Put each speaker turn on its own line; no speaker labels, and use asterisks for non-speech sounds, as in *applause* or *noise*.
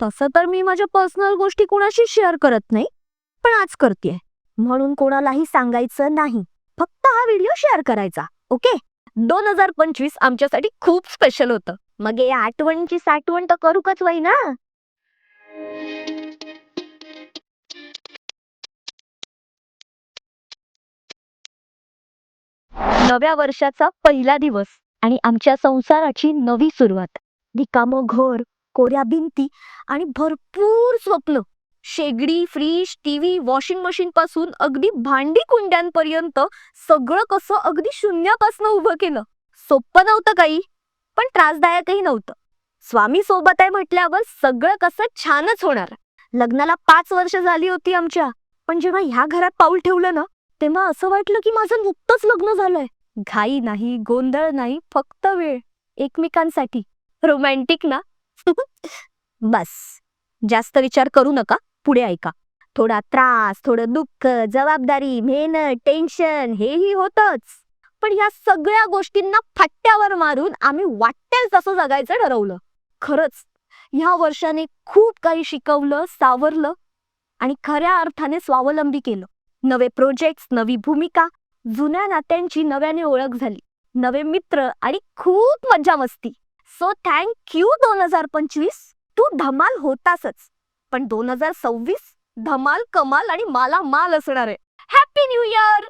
तसं तर मी माझ्या पर्सनल गोष्टी कोणाशी शेअर करत नाही पण आज करते म्हणून कोणालाही सांगायचं नाही. फक्त हा व्हिडिओ शेअर करायचा ओके दोन हजार पंचवीस आमच्यासाठी खूप स्पेशल होतं. मग या आठवणची साठवण तर करूकच वय ना? नव्या वर्षाचा पहिला दिवस आणि आमच्या संसाराची नवी सुरुवात. रिकामं घर कोऱ्या भिंती आणि भरपूर स्वप्न. शेगडी फ्रीज टीव्ही वॉशिंग मशीन पासून अगदी भांडी कुंड्यांपर्यंत सगळं कसं अगदी शून्यापासून उभं केलं. सोपं नव्हतं काही पण त्रासदायकही नव्हतं. स्वामी सोबत आहे म्हटल्यावर सगळं कसं छानच होणार. लग्नाला पाच वर्ष झाली होती आमच्या पण जेव्हा ह्या घरात पाऊल ठेवलं ना तेव्हा असं वाटलं की माझं नुकतंच लग्न झालंय. घाई नाही गोंधळ नाही फक्त वेळ. एकमेकांसाठी. रोमॅन्टिक ना? *laughs* बस. जास्त विचार करू नका. पुढे ऐका. थोडा त्रास थोडं दुःख जबाबदारी मेहनत टेन्शन हेही होतच. पण या सगळ्या गोष्टींना फट्ट्यावर मारून आम्ही वाटेल तसं जगायचं ठरवलं. खरंच ह्या वर्षाने खूप काही शिकवलं सावरलं आणि खऱ्या अर्थाने स्वावलंबी केलं. नवे प्रोजेक्ट्स नवी भूमिका जुन्या नात्यांची नव्याने ओळख झाली. नवे मित्र आणि खूप मज्जा मस्ती. सो थँक यू दोन हजार पंचवीस. तू धमाल होतासच. पण दोन हजार सव्वीस धमाल कमाल आणि माला माल असणार आहे. Happy new year